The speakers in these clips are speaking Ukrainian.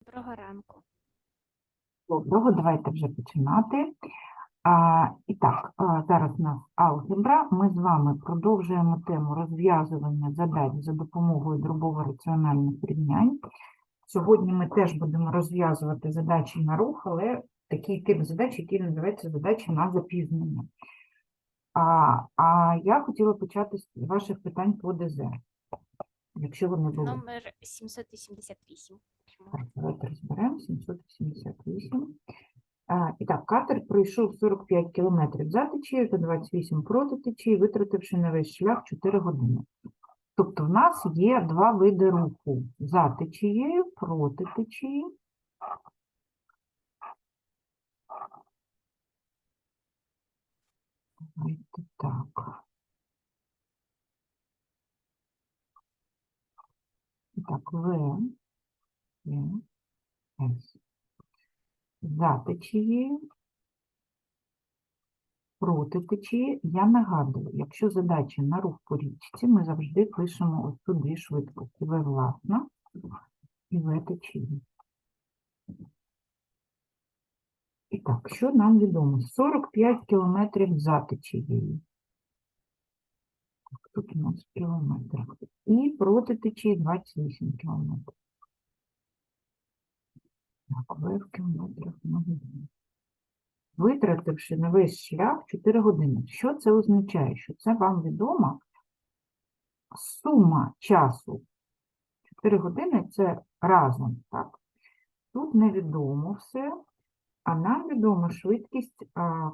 Доброго ранку. Доброго, давайте вже починати. А, і так, а, зараз у нас алгебра. Ми з вами продовжуємо тему розв'язування задач за допомогою дробово-раціональних рівнянь. Сьогодні ми теж будемо розв'язувати задачі на рух, але такий тип задач, який називається задачі на запізнення. А, а я хотіла почати з ваших питань по ДЗ. Якщо вони були. Номер 788. Так, давайте розберемо 788. А, і так, катер пройшов 45 кілометрів за течією та 28 проти течії, витративши на весь шлях 4 години. Тобто в нас є два види руху – за течією, проти течії. Давайте так. Так, В, С. За течією, проти течії. Я нагадую, якщо задача на рух по річці, ми завжди пишемо ось тут дві швидкості. В власна і В течії. І так, що нам відомо? 45 кілометрів за течією. Тут у нас в кілометрах. І проти течії 28 кілометрів. Так, В кілометрах на годину. Витративши на весь шлях 4 години. Що це означає? Що це вам відома сума часу. 4 години це разом, так? Тут невідомо все, а нам відома швидкість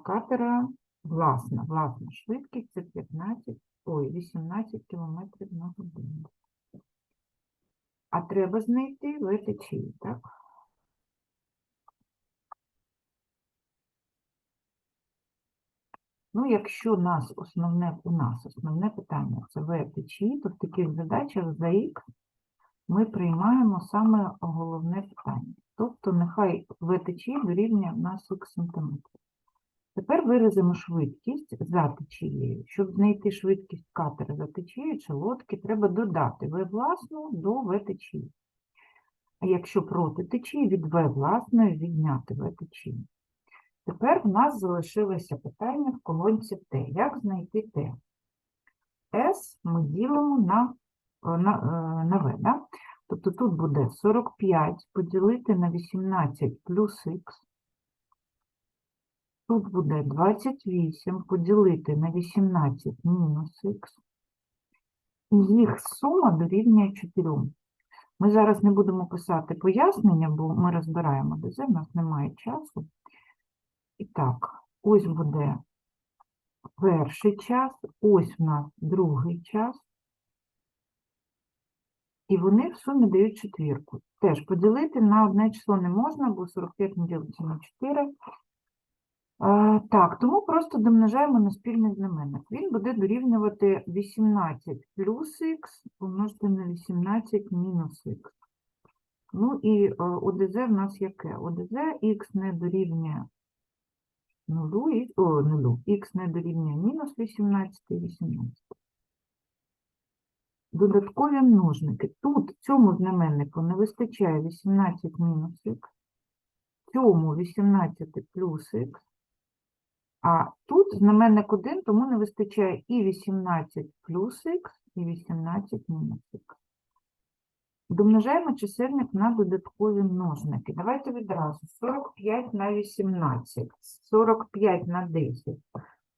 катера власна. Власна швидкість це 15, ой, 18 км на годину. А треба знайти течії, так? Ну, якщо нас основне, у нас основне питання це В течії, то в таких задачах за Х ми приймаємо саме головне питання. Тобто нехай В течії дорівнює в нас Х сантиметрів. Тепер виразимо швидкість за течією. Щоб знайти швидкість катера за течією чи лодки, треба додати В власну до В течії. А якщо проти течії, від В власної відняти В течії. Тепер в нас залишилося питання в колонці Т. Як знайти Т? С ми ділимо на, на, е, на В. Да? Тобто тут буде 45 поділити на 18 плюс х. Тут буде 28 поділити на 18 мінус х. Їх сума дорівнює 4. Ми зараз не будемо писати пояснення, бо ми розбираємо ДЗ, в нас немає часу. І так, ось буде перший час, ось в нас другий час. І вони в сумі дають четвірку. Теж поділити на одне число не можна, бо 45 не ділиться на 4. А, так, тому просто домножаємо на спільний знаменник. Він буде дорівнювати 18 плюс х помножити на 18 мінус х. Ну і е, ОДЗ в нас яке? ОДЗ х не дорівнює нулю, і- о, нулю, х не дорівнює мінус 18 і 18. Додаткові множники. Тут цьому знаменнику не вистачає 18 мінус х, цьому 18 плюс х, а тут знаменник 1, тому не вистачає і 18 плюс х, і 18 мінус х. Домножаємо чисельник на додаткові множники. Давайте відразу. 45 на 18. 45 на 10.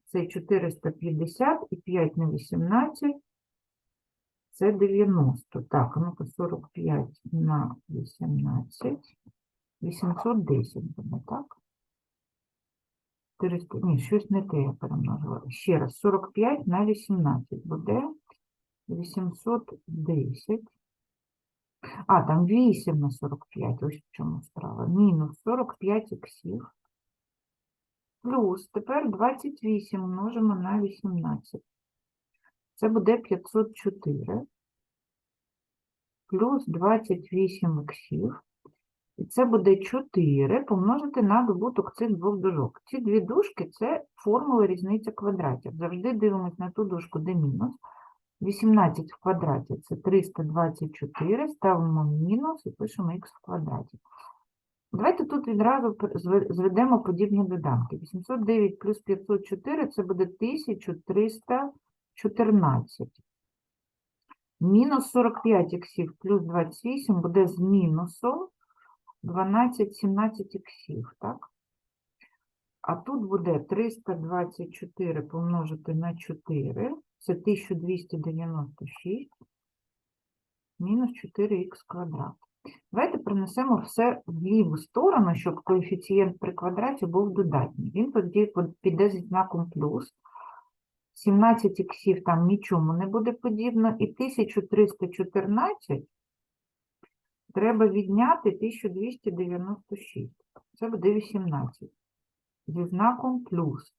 Це 450 і 5 на 18. Це 90. Так, ну-ка 45 на 18. 810 буде, так? 400, ні, щось не те я перемножила. Ще раз, 45 на 18 буде 810. А, там 8 на 45, ось в чому справа. Мінус 45 іксів. Плюс, тепер 28 множимо на 18. Це буде 504. Плюс 28 іксів. І це буде 4 помножити на добуток цих двох дужок. Ці дві дужки – це формула різниця квадратів. Завжди дивимось на ту дужку, де мінус. 18 в квадраті це 324, ставимо мінус і пишемо х в квадраті. Давайте тут відразу зведемо подібні доданки. 809 плюс 504 це буде 1314. Мінус 45 іксів плюс 28 буде з мінусом 12, 17 іксів, так? А тут буде 324 помножити на 4, це 1296, мінус 4х квадрат. Давайте принесемо все в ліву сторону, щоб коефіцієнт при квадраті був додатній. Він тоді піде зі знаком плюс. 17 іксів там нічому не буде подібно, і 1314 треба відняти 1296. Це буде 18 зі знаком плюс.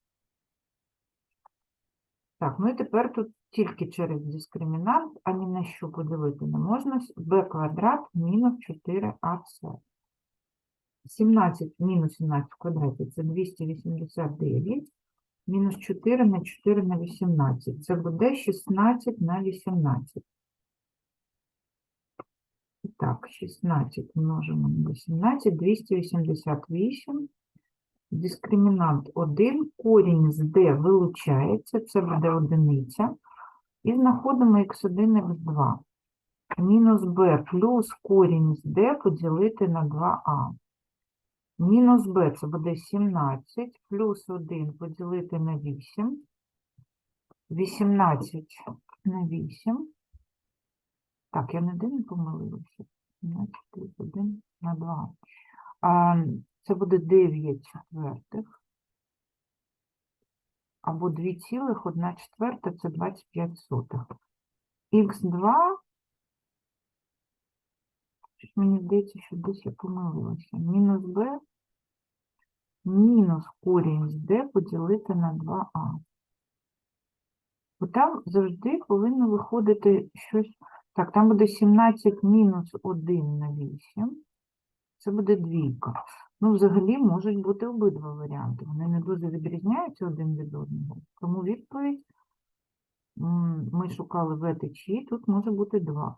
Так, ну і тепер тут тільки через дискримінант, а ні на що поділити не можна. b квадрат мінус 4ac. 17 мінус 17 в квадраті це 289. Мінус 4 на 4 на 18. Це буде 16 на 18. І Так, 16 множимо на 18, 288. Дискримінант 1, корінь з d вилучається, це буде одиниця. І знаходимо x1, x2. Мінус b плюс корінь з d поділити на 2a. Мінус b це буде 17, плюс 1 поділити на 8. 18 на 8. Так, я не помилилася. 17 плюс 1 на 2. Це буде 9 четвертих. Або 2,1 четверта, це 25 сотих. Х2, мені здається, що десь я помилилася. Мінус b, мінус корінь з d поділити на 2а. Бо там завжди повинно виходити щось. Так, там буде 17 мінус 1 на 8. Це буде двійка. Ну, взагалі можуть бути обидва варіанти. Вони не дуже відрізняються один від одного. Тому відповідь ми шукали в етичі, тут може бути два.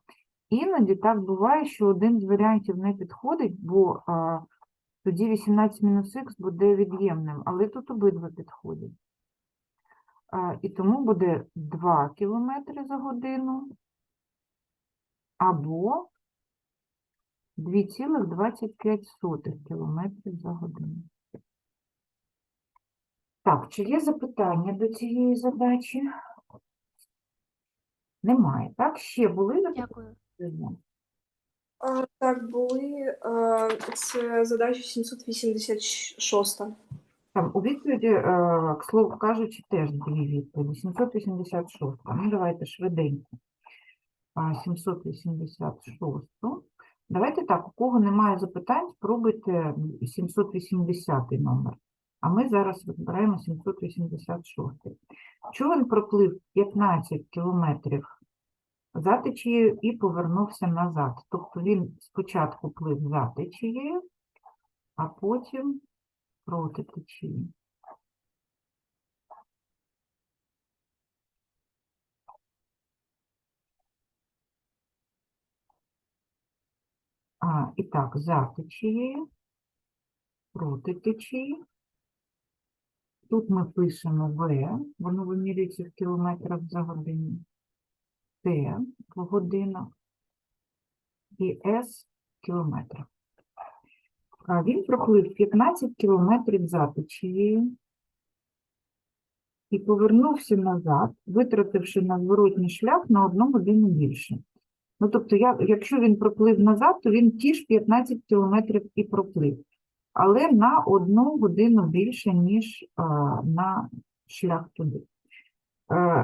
Іноді так буває, що один з варіантів не підходить, бо а, тоді 18 мінус х буде від'ємним, але тут обидва підходять. А, і тому буде 2 км за годину або 2,25 км за годину. Так, чи є запитання до цієї задачі? Немає, так? Ще були Дякую. запитання? А, так, були. А, це задача 786. Там у відповіді, е, к слову кажучи, теж дві відповіді. 786. Ну, давайте швиденько. А, 786. Давайте так, у кого немає запитань, спробуйте 780 номер. А ми зараз розбираємо 786. Човен проплив 15 кілометрів за течією і повернувся назад. Тобто він спочатку плив за течією, а потім проти течії. А, і так, за течією, проти течії. Тут ми пишемо В, воно вимірюється в кілометрах за годину. Т в годинах і С в кілометрах. А Він проплив 15 кілометрів за течією і повернувся назад, витративши на зворотній шлях на одну годину більше. Ну, тобто, я, якщо він проплив назад, то він ті ж 15 кілометрів і проплив, але на одну годину більше, ніж а, на шлях туди.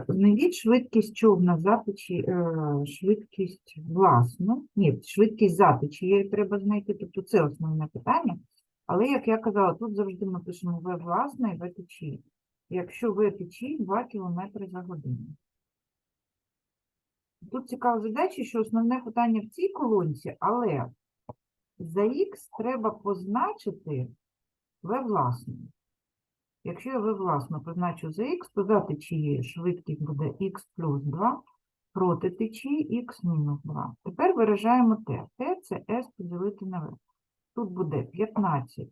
Знайдіть швидкість човна за течі- е, швидкість власну. Ні, швидкість за течією треба знайти, тобто це основне питання. Але, як я казала, тут завжди ми пишемо В власне і В течії. Якщо В течії 2 км за годину. Тут цікава задача, що основне питання в цій колонці, але за х треба позначити В власну. Якщо я В власно позначу за х, то за течією швидкість буде х плюс 2, проти течії х мінус 2. Тепер виражаємо t. t – це s поділити на v. Тут буде 15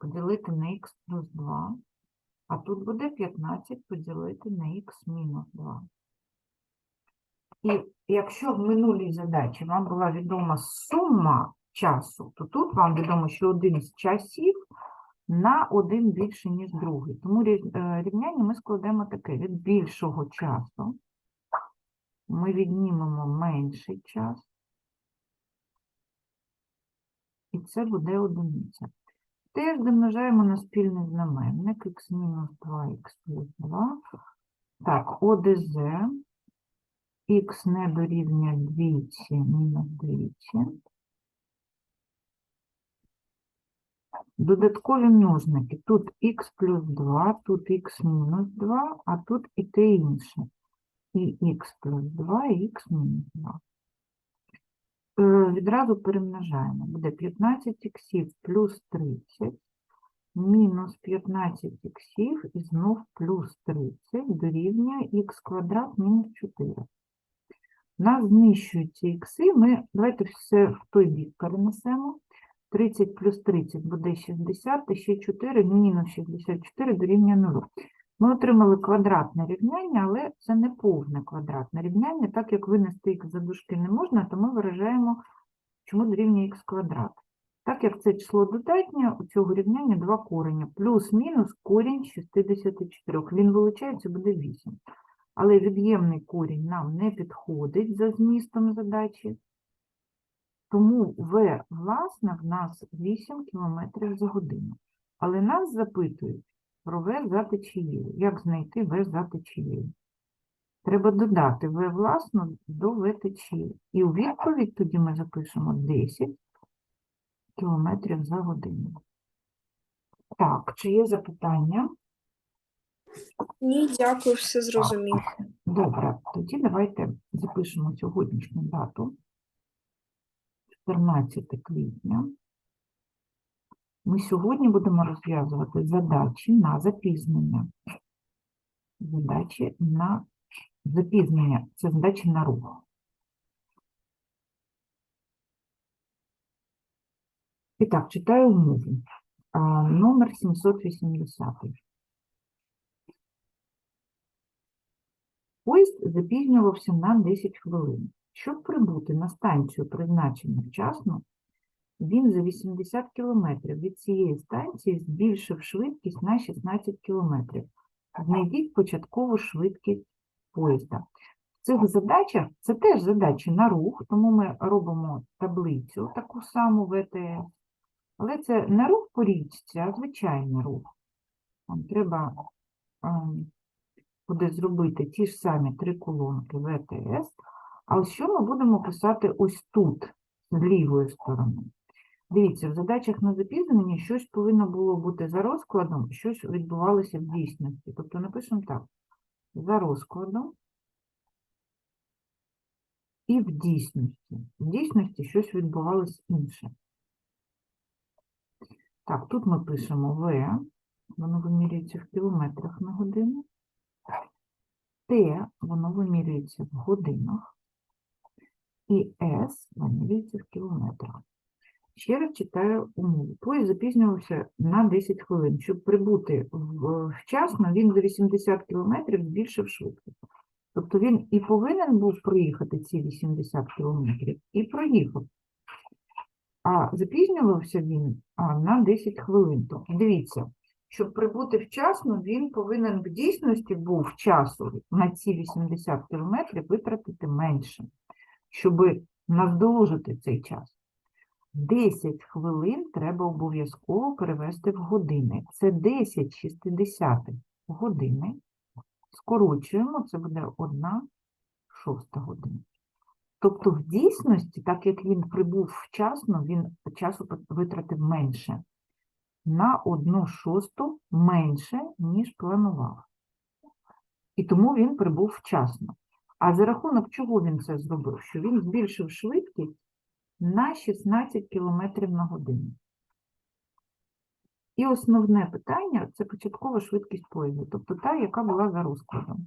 поділити на х плюс 2, а тут буде 15 поділити на х мінус 2. І якщо в минулій задачі вам була відома сума часу, то тут вам відомо, що один з часів на один більше, ніж другий. Тому е, рівняння ми складемо таке. Від більшого часу ми віднімемо менший час, і це буде одиниця. Теж домножаємо на спільний знаменник х мінус 2х плюс 2. Так, ОДЗ х не дорівнює двічі мінус двічі. Додаткові множники. Тут х плюс 2, тут х мінус 2, а тут і те інше. І х плюс 2, і х мінус 2. Е, Відразу перемножаємо. Буде 15 х плюс 30, мінус 15 х і знов плюс 30 дорівнює х квадрат мінус 4. Нас знищуються ікси, ми давайте все в той бік перенесемо. 30 плюс 30 буде 60, і ще 4 мінус 64 дорівнює 0. Ми отримали квадратне рівняння, але це не повне квадратне рівняння. Так як винести х за дужки не можна, то ми виражаємо, чому дорівнює х квадрат. Так як це число додатнє, у цього рівняння два корення. Плюс-мінус корінь 64. Він вилучається, буде 8. Але від'ємний корінь нам не підходить за змістом задачі. Тому В, власне, в нас 8 км за годину. Але нас запитують про В за течією. Як знайти В за течією? Треба додати В власну до В течії. І у відповідь тоді ми запишемо 10 км за годину. Так, чи є запитання? Ні, дякую, все зрозуміло. Добре, тоді давайте запишемо сьогоднішню дату. 14 квітня. Ми сьогодні будемо розв'язувати задачі на запізнення. Задачі на запізнення це задачі на рух. І так, читаю умову. Номер 780. Поїзд запізнювався на 10 хвилин. Щоб прибути на станцію, призначену вчасно, він за 80 кілометрів від цієї станції збільшив швидкість на 16 кілометрів. Знайдіть початкову швидкість поїзда. В цих задачах це теж задачі на рух, тому ми робимо таблицю таку саму ВТС. Але це не рух по річці, а звичайний рух. Треба ем, буде зробити ті ж самі три колонки ВТС. А що ми будемо писати ось тут, з лівої сторони? Дивіться, в задачах на запізнення щось повинно було бути за розкладом, щось відбувалося в дійсності. Тобто напишемо так: за розкладом і в дійсності. В дійсності щось відбувалося інше. Так, тут ми пишемо В, воно вимірюється в кілометрах на годину. Т, воно вимірюється в годинах. І С вимірюється в кілометрах. Ще раз читаю умову. Поїзд запізнювався на 10 хвилин. Щоб прибути вчасно, він за 80 кілометрів збільшив швидкість. Тобто він і повинен був проїхати ці 80 кілометрів, і проїхав. А запізнювався він на 10 хвилин. Тобто, дивіться, щоб прибути вчасно, він повинен в дійсності був часу на ці 80 кілометрів витратити менше, щоб наздолужити цей час. 10 хвилин треба обов'язково перевести в години. Це 10 шістдесятих години. Скорочуємо, це буде 1 шоста година. Тобто, в дійсності, так як він прибув вчасно, він часу витратив менше. На 1 шосту менше, ніж планував. І тому він прибув вчасно. А за рахунок чого він це зробив? Що він збільшив швидкість на 16 км на годину. І основне питання це початкова швидкість поїзду, тобто та, яка була за розкладом.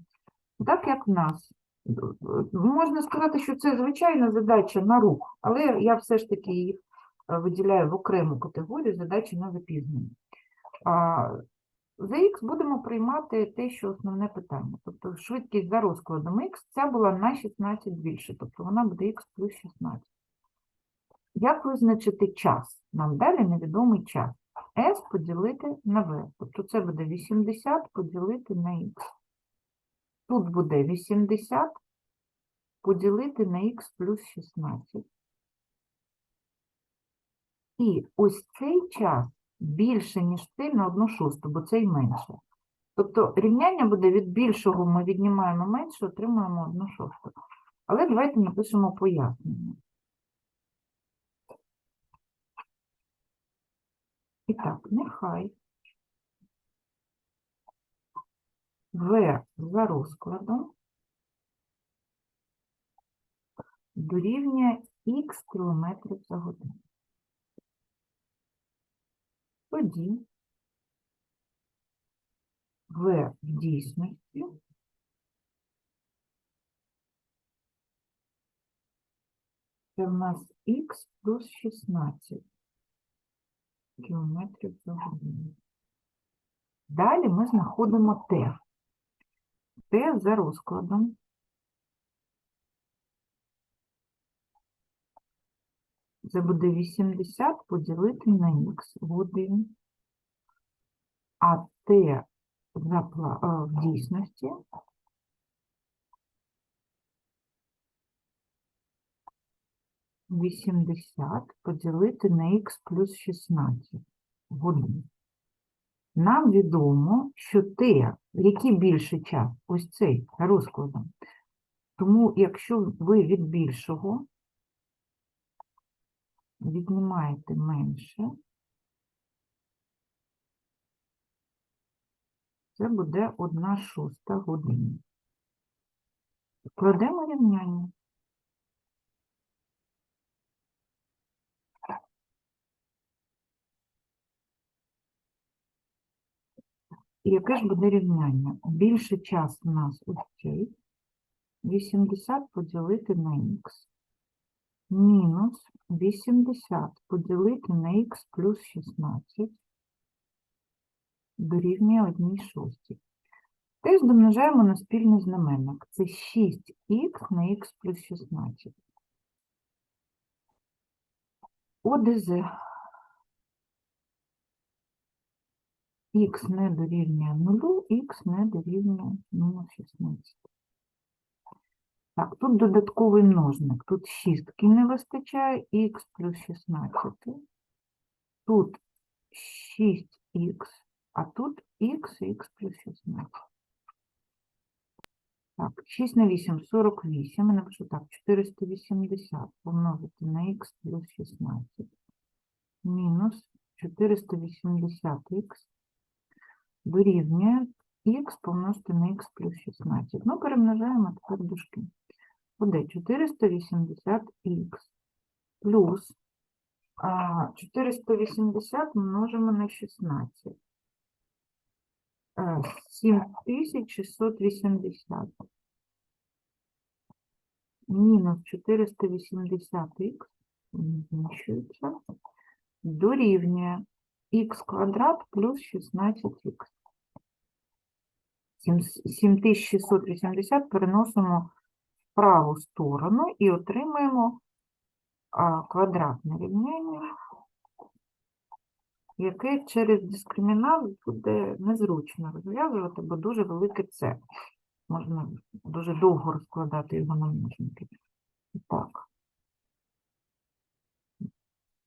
Так як в нас можна сказати, що це звичайна задача на рух, але я все ж таки їх виділяю в окрему категорію задачі на запізнення. За х будемо приймати те, що основне питання. Тобто швидкість за розкладом х, ця була на 16 більше, тобто вона буде х плюс 16. Як визначити час? Нам далі невідомий час. S поділити на V. Тобто це буде 80 поділити на х. Тут буде 80 поділити на х плюс 16. І ось цей час більше, ніж цей на 1 шосту, бо цей менше. Тобто рівняння буде від більшого ми віднімаємо менше, отримуємо 1 шосту. Але давайте напишемо пояснення. І так, нехай В за розкладом дорівнює х кілометрів за годину. Тоді В в дійсності це в нас х плюс 16 кілометрів за годину. Далі ми знаходимо Т. Т за розкладом. Це буде 80 поділити на х годин. А Т е, в дійсності Вісімдесят поділити на х плюс 16 годин. Нам відомо, що Т, який більший час, ось цей розкладом. Тому, якщо ви від більшого віднімаєте менше, це буде 1 шоста година. Кладемо рівняння. І яке ж буде рівняння? Більший час у нас ось цей. 80 поділити на х. Мінус 80 поділити на х плюс 16 дорівнює 1 шостій. Теж домножаємо на спільний знаменник. Це 6х на х плюс 16. ОДЗ. х не дорівнює 0, х не дорівнює мінус 16. Так, тут додатковий множник. Тут шістки не вистачає, х плюс 16. Тут 6х, а тут х х плюс 16. Так, 6 на 8 – 48. Я напишу так, 480 помножити на х плюс 16. Мінус 480х дорівнює х помножити на х плюс 16. Ну, перемножаємо тепер дужки. Буде 480х плюс 480 множимо на 16. Е, 7680 мінус 480х зміщується дорівнює х квадрат плюс 16х. 7680 переносимо праву сторону і отримаємо квадратне рівняння, яке через дискримінант буде незручно розв'язувати, бо дуже велике це. Можна дуже довго розкладати його на множники. І Так.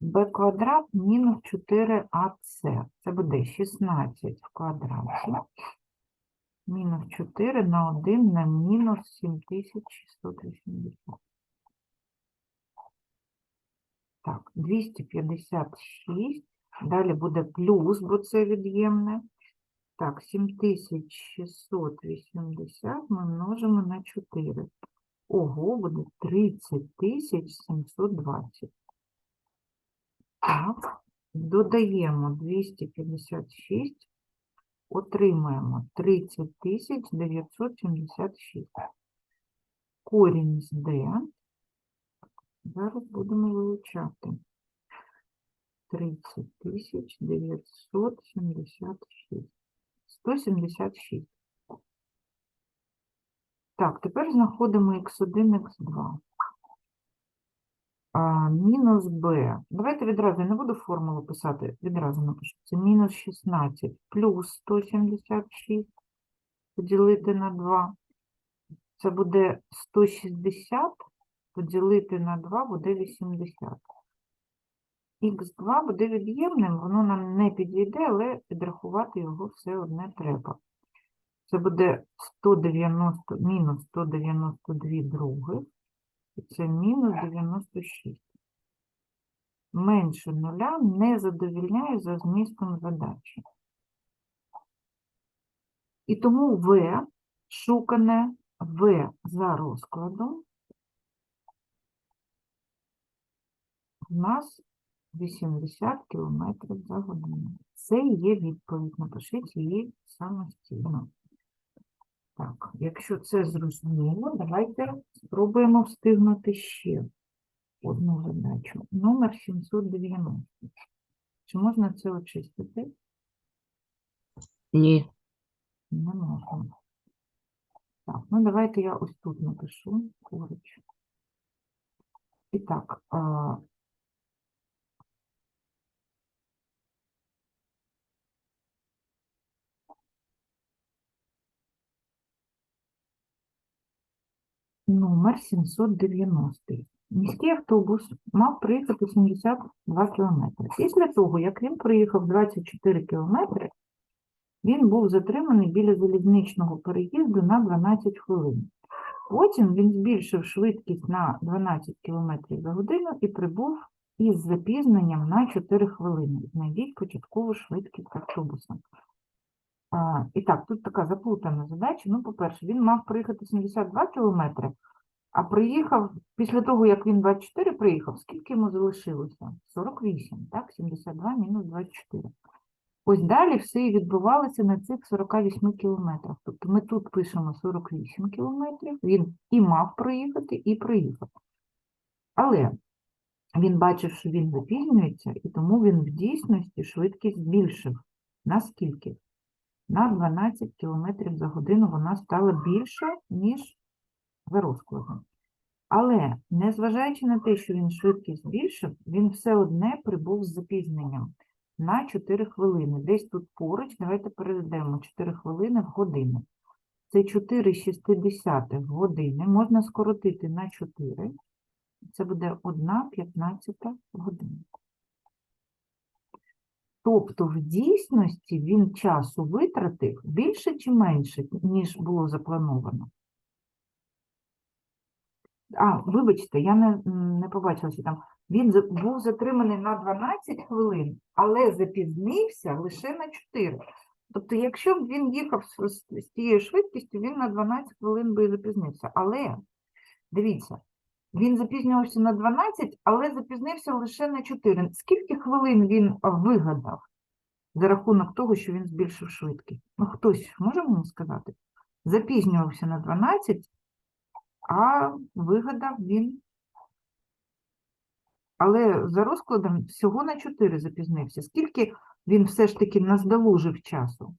b квадрат мінус 4ac. Це буде 16 в квадраті. Мінус 4 на 1 на мінус 7680. Так, 256. Далі буде плюс, бо це від'ємне. Так, 7680 ми множимо на 4. Ого, буде 30720. Так, додаємо 256, отримаємо 30976. корінь з d. Зараз будемо вилучати. 30 тисяч 976. 176. Так, тепер знаходимо x1, x2. А, мінус b. Давайте відразу, я не буду формулу писати, відразу напишу. Це мінус 16 плюс 176 поділити на 2. Це буде 160 поділити на 2 буде 80. Х2 буде від'ємним, воно нам не підійде, але підрахувати його все одне треба. Це буде 190, мінус 192 других, це мінус 96. Менше нуля не задовільняє за змістом задачі. І тому В, шукане В за розкладом, у нас 80 км за годину. Це є відповідь. Напишіть її самостійно. Так, якщо це зрозуміло, давайте спробуємо встигнути ще одну задачу. Номер 790. Чи можна це очистити? Ні. Не можна. Так, ну давайте я ось тут напишу поруч. І так, номер 790. Міський автобус мав приїхати 72 кілометри. Після того, як він проїхав 24 кілометри, він був затриманий біля залізничного переїзду на 12 хвилин. Потім він збільшив швидкість на 12 км за годину і прибув із запізненням на 4 хвилини. Знайдіть початкову швидкість автобуса. І так, тут така заплутана задача. Ну, по-перше, він мав проїхати 72 км, а приїхав, після того, як він 24 приїхав, скільки йому залишилося? 48, так? 72 мінус 24. Ось далі все і відбувалося на цих 48 кілометрах. Тобто ми тут пишемо 48 кілометрів, він і мав проїхати, і проїхав. Але він бачив, що він запізнюється, і тому він в дійсності швидкість збільшив. На скільки? На 12 км за годину вона стала більша, ніж за розкладом. Але, незважаючи на те, що він швидкість збільшив, він все одне прибув з запізненням на 4 хвилини. Десь тут поруч, давайте переведемо 4 хвилини в годину. Це 4,6 години можна скоротити на 4. Це буде 1,15 година. Тобто в дійсності він часу витратив більше чи менше, ніж було заплановано. А, вибачте, я не, не побачила, що там. Він був затриманий на 12 хвилин, але запізнився лише на 4. Тобто, якщо б він їхав з, з- тією швидкістю, він на 12 хвилин би і запізнився. Але, дивіться, він запізнювався на 12, але запізнився лише на 4. Скільки хвилин він вигадав за рахунок того, що він збільшив швидкість? Ну, хтось може мені сказати? Запізнювався на 12, а вигадав він. Але за розкладом всього на 4 запізнився. Скільки він все ж таки наздолужив часу?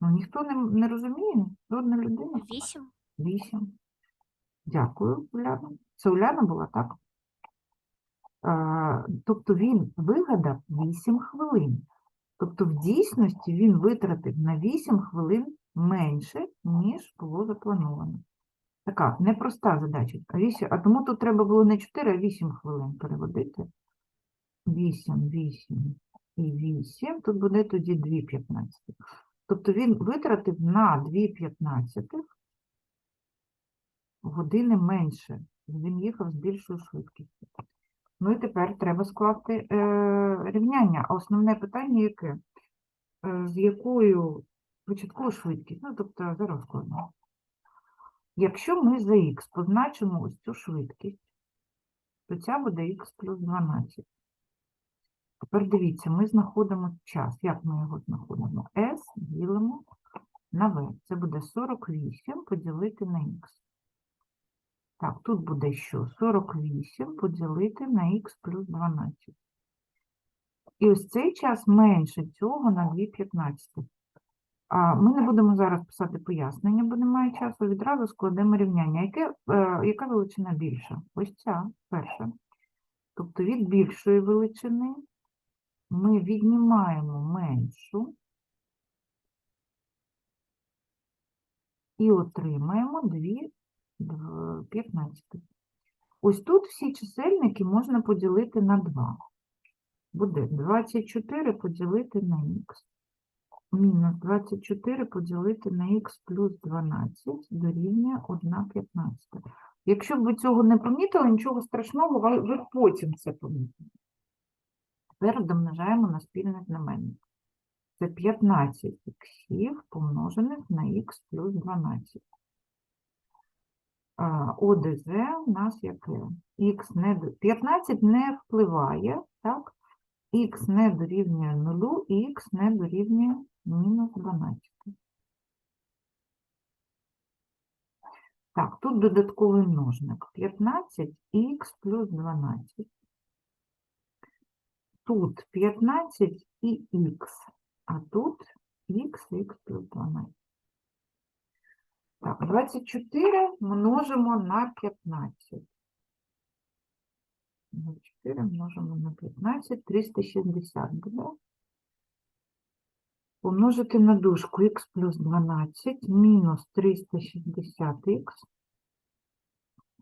Ну, ніхто не, не розуміє, жодна людина. 8. Вісім. Дякую, Уляна. Це Уляна була, так? Тобто він вигадав 8 хвилин. Тобто в дійсності він витратив на 8 хвилин менше, ніж було заплановано. Така непроста задача. А, тому тут треба було не 4, а 8 хвилин переводити. 8, 8 і 8. Тут буде тоді 2 15. Тобто він витратив на 2 15 години менше. Він їхав з більшою швидкістю. Ну і тепер треба скласти е, рівняння. А основне питання яке? Е, з якою початковою швидкістю? Ну, тобто за розкладом. Якщо ми за х позначимо ось цю швидкість, то ця буде х плюс 12. Тепер дивіться, ми знаходимо час. Як ми його знаходимо? S ділимо на v. Це буде 48 поділити на х. Так, тут буде що? 48 поділити на х плюс 12. І ось цей час менше цього на 2,15. А, Ми не будемо зараз писати пояснення, бо немає часу. Відразу складемо рівняння. Яке, е, яка величина більша? Ось ця перша. Тобто від більшої величини ми віднімаємо меншу і отримаємо 2 15. Ось тут всі чисельники можна поділити на 2. Буде 24 поділити на х. Мінус 24 поділити на х плюс 12 дорівнює 1,15. Якщо б ви цього не помітили, нічого страшного, ви потім це помітите. Тепер домножаємо на спільний знаменник. Це 15 х помножених на х плюс 12. ОДЗ у нас яке? Х не 15 не впливає, так? Х не дорівнює 0 і х не дорівнює мінус 12. Так, тут додатковий множник. 15 х плюс 12. Тут 15 і х, а тут х, х плюс 12. Так, 24 множимо на 15. 24 множимо на 15, 360 буде. Помножити на дужку х плюс 12 мінус 360х.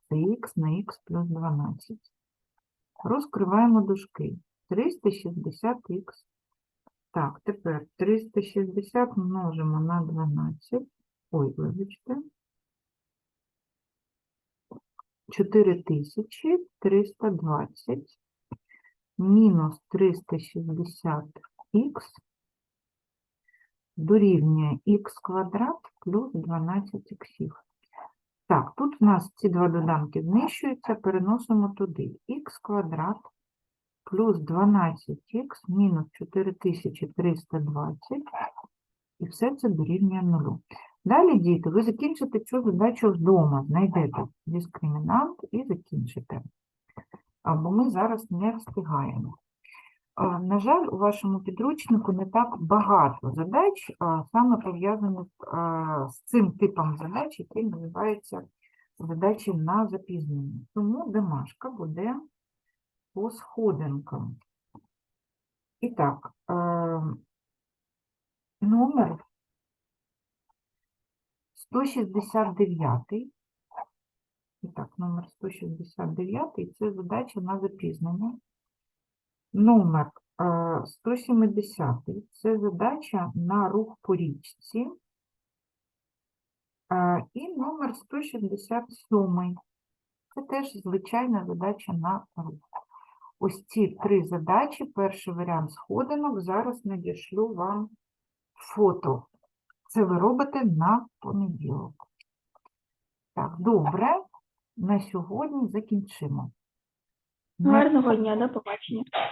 Це х на х плюс 12. Розкриваємо дужки. 360х. Так, тепер 360 множимо на 12. Ой, вибачте. 4320 мінус 360х дорівнює х квадрат плюс 12 х. Так, тут у нас ці два доданки знищуються, переносимо туди. х квадрат плюс 12х мінус 4320 і все це дорівнює нулю. Далі, діти, ви закінчите цю задачу вдома, знайдете дискримінант і закінчите. Або ми зараз не встигаємо. На жаль, у вашому підручнику не так багато задач, саме пов'язаних з цим типом задач, який називається задачі на запізнення. Тому домашка буде по сходинкам. І так, номер 169. І так, номер 169 це задача на запізнення. Номер е, 170 це задача на рух по річці. Е, І номер 167 це теж звичайна задача на рух. Ось ці три задачі, перший варіант сходинок, зараз надішлю вам фото. Це ви робите на понеділок. Так, добре. На сьогодні закінчимо. Гарного дня, до побачення.